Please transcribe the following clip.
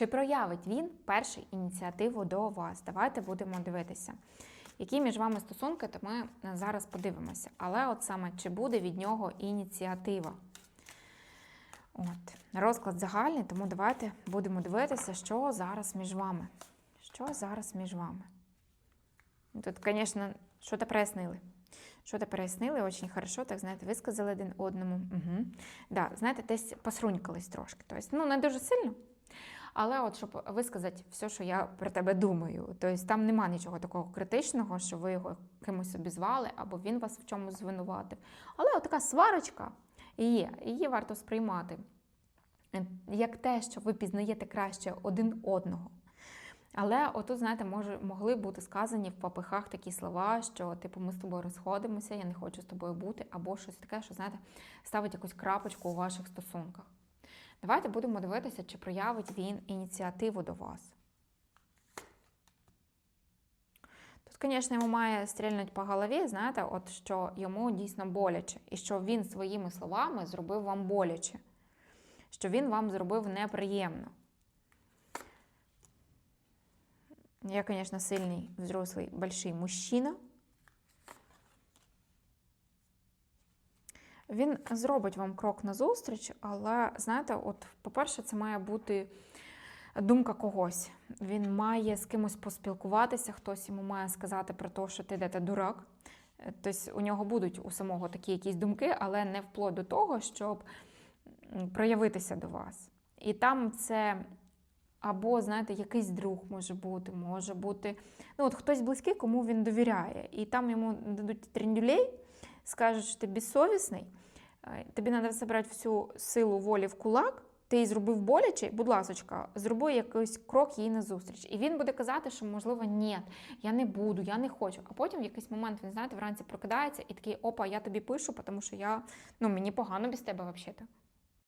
Чи проявить він перший ініціативу до вас? Давайте будемо дивитися. Які між вами стосунки, то ми зараз подивимося. Але от саме чи буде від нього ініціатива? От, розклад загальний, тому давайте будемо дивитися, що зараз між вами. Що зараз між вами? Тут, звісно, що-то прояснили. Що-то прояснили, очень хорошо, так знаєте, висказали один одному. Угу. Да, знаєте, десь посрунькались трошки. Тобто, ну, не дуже сильно. Але от щоб висказати все, що я про тебе думаю. Тобто там нема нічого такого критичного, що ви його кимось обізвали, або він вас в чомусь звинуватив. Але от така сварочка є, її варто сприймати е, як те, що ви пізнаєте краще один одного. Але отут, знаєте, може, могли бути сказані в попихах такі слова, що типу ми з тобою розходимося, я не хочу з тобою бути, або щось таке, що знаєте, ставить якусь крапочку у ваших стосунках. Давайте будемо дивитися, чи проявить він ініціативу до вас. Тут, звісно, йому має стрільнути по голові, знаєте, от що йому дійсно боляче, і що він своїми словами зробив вам боляче, що він вам зробив неприємно. Я, конечно, сильний, взрослий, больший мужчина. Він зробить вам крок назустріч, але знаєте, от, по-перше, це має бути думка когось. Він має з кимось поспілкуватися, хтось йому має сказати про те, що ти де дурак. Тобто у нього будуть у самого такі якісь думки, але не вплоть до того, щоб проявитися до вас. І там це або, знаєте, якийсь друг може бути, може бути ну, от хтось близький, кому він довіряє. І там йому дадуть трендюлей, скажуть, що ти безсовісний, е, тобі треба зібрати всю силу волі в кулак, ти їй зробив боляче, будь ласочка, зроби якийсь крок їй назустріч. І він буде казати, що, можливо, ні, я не буду, я не хочу. А потім в якийсь момент він, знаєте, вранці прокидається і такий, опа, я тобі пишу, тому що я, ну, мені погано без тебе взагалі.